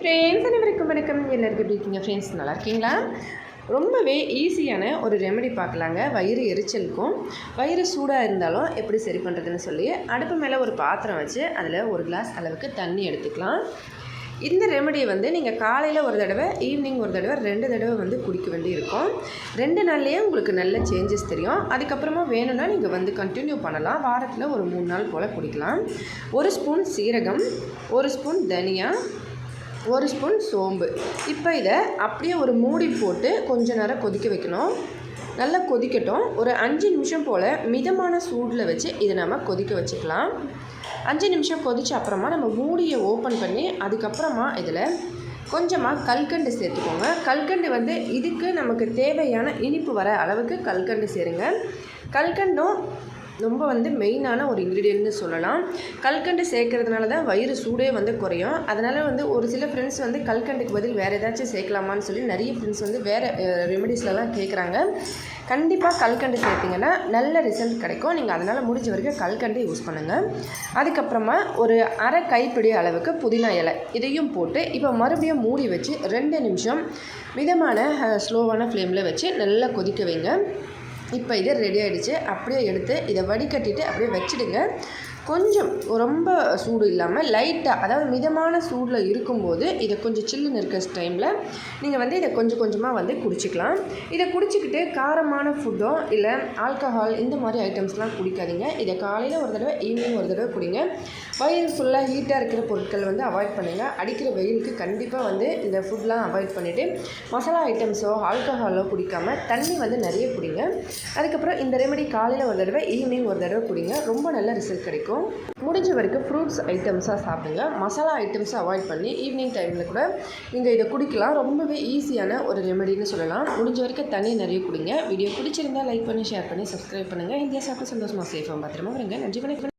Friends அனைவருக்கும் வணக்கம். எல்லாருக்கும் எப்படி இருக்கீங்க? ஃப்ரெண்ட்ஸ் நல்லா இருக்கீங்களா? ரொம்பவே ஈஸியான ஒரு ரெமெடி பார்க்கலாங்க. வயிறு எரிச்சலுக்கும் வயிறு சூடாக இருந்தாலும் எப்படி சரி பண்ணுறதுன்னு சொல்லி அடுப்பு மேலே ஒரு பாத்திரம் வச்சு அதில் ஒரு கிளாஸ் அளவுக்கு தண்ணி எடுத்துக்கலாம். இந்த ரெமடியை வந்து நீங்கள் காலையில் ஒரு தடவை ஈவினிங் ஒரு தடவை ரெண்டு தடவை வந்து குடிக்க வேண்டி இருக்கும் ரெண்டு நாள்லேயே உங்களுக்கு நல்ல சேஞ்சஸ் தெரியும். அதுக்கப்புறமா வேணும்னா நீங்கள் வந்து கண்டினியூ பண்ணலாம். வாரத்தில் ஒரு மூணு நாள் போல் குடிக்கலாம். ஒரு ஸ்பூன் சீரகம் ஒரு ஸ்பூன் தனியா ஒரு ஸ்பூன் சோம்பு. இப்போ இதை அப்படியே ஒரு மூடி போட்டு கொஞ்ச நேரம் கொதிக்க வைக்கணும். நல்லா கொதிக்கட்டும். ஒரு அஞ்சு நிமிஷம் போல் மிதமான சூடில் வச்சு இதை நம்ம கொதிக்க வச்சுக்கலாம். அஞ்சு நிமிஷம் கொதிச்ச அப்புறமா நம்ம மூடியை ஓப்பன் பண்ணி அதுக்கப்புறமா இதில் கொஞ்சமாக கல்கண்டு சேர்த்துக்கோங்க. கல்கண்டு வந்து இதுக்கு நமக்கு தேவையான இனிப்பு வர அளவுக்கு கல்கண்டு சேருங்க. கல்கண்டும் ரொம்ப வந்து மெயினான ஒரு இன்க்ரீடியன்ட்னு சொல்லலாம். கல்கண்டு சேர்க்கறதுனால தான் வயிறு சூடே வந்து குறையும். அதனால் வந்து ஒரு சில ஃப்ரெண்ட்ஸ் வந்து கல்கண்டுக்கு பதில் வேறு ஏதாச்சும் சேர்க்கலாமான்னு சொல்லி நிறைய ஃப்ரெண்ட்ஸ் வந்து வேறு ரெமெடிஸ்லலாம் கேட்குறாங்க கண்டிப்பாக கல்கண்டு சேர்த்திங்கன்னா நல்ல ரிசல்ட் கிடைக்கும். நீங்கள் அதனால் முடிஞ்ச வரைக்கும் கல்கண்டு யூஸ் பண்ணுங்கள் அதுக்கப்புறமா ஒரு அரை கைப்பிடி அளவுக்கு புதினா இலை இதையும் போட்டு இப்போ மறுபடியும் மூடி வச்சு ரெண்டு நிமிஷம் மிதமான ஸ்லோவான ஃப்ளேமில் வச்சு நல்லா கொதிக்க வைங்க. இப்போ இது ரெடி ஆகிடுச்சு அப்படியே எடுத்து இதை வடிகட்டிட்டு அப்படியே வச்சுடுங்க. கொஞ்சம் ரொம்ப சூடு இல்லாமல் லைட்டாக அதாவது மிதமான சூடில் இருக்கும்போது இதை கொஞ்சம் சில்லுன்னு இருக்க டைமில் நீங்கள் வந்து இதை கொஞ்சம் கொஞ்சமாக வந்து குடிச்சிக்கலாம். இதை குடிச்சிக்கிட்டு காரமான ஃபுட்டோ இல்லை ஆல்கஹால் இந்த மாதிரி ஐட்டம்ஸ்லாம் குடிக்காதீங்க. இதை காலையில் ஒரு தடவை ஈவினிங் ஒரு தடவை குடிங்க. வயிறு ஃபுல்லாக ஹீட்டாக இருக்கிற பொருட்கள் வந்து அவாய்ட் பண்ணுங்கள் அடிக்கிற வெயிலுக்கு கண்டிப்பாக வந்து இந்த ஃபுட்லாம் அவாய்ட் பண்ணிவிட்டு மசாலா ஐட்டம்ஸோ ஆல்கஹாலோ குடிக்காமல் தண்ணி வந்து நிறைய குடிங்க. அதுக்கப்புறம் இந்த ரெமெடி காலையில் ஒரு தடவை ஈவினிங் ஒரு தடவை குடிங்க. ரொம்ப நல்ல ரிசல்ட் கிடைக்கும். முடிஞ்ச வரைக்கும் ஃப்ரூட்ஸ் ஐட்டம்ஸாக சாப்பிடுங்க. மசாலா ஐட்டம்ஸை அவாய்ட் பண்ணி ஈவினிங் டைமில் கூட நீங்கள் இதை குடிக்கலாம். ரொம்பவே ஈஸியான ஒரு ரெமெடின்னு சொல்லலாம். முடிஞ்ச வரைக்கும் தண்ணி நிறைய குடிங்க. வீடியோ பிடிச்சிருந்தா லைக் பண்ணி ஷேர் பண்ணி சப்ஸ்கிரைப் பண்ணுங்கள் இந்தியா சாப்பிட்டு சந்தோஷமாக சேஃபாக பத்திரமா வருங்க நன்றி வணக்கம்.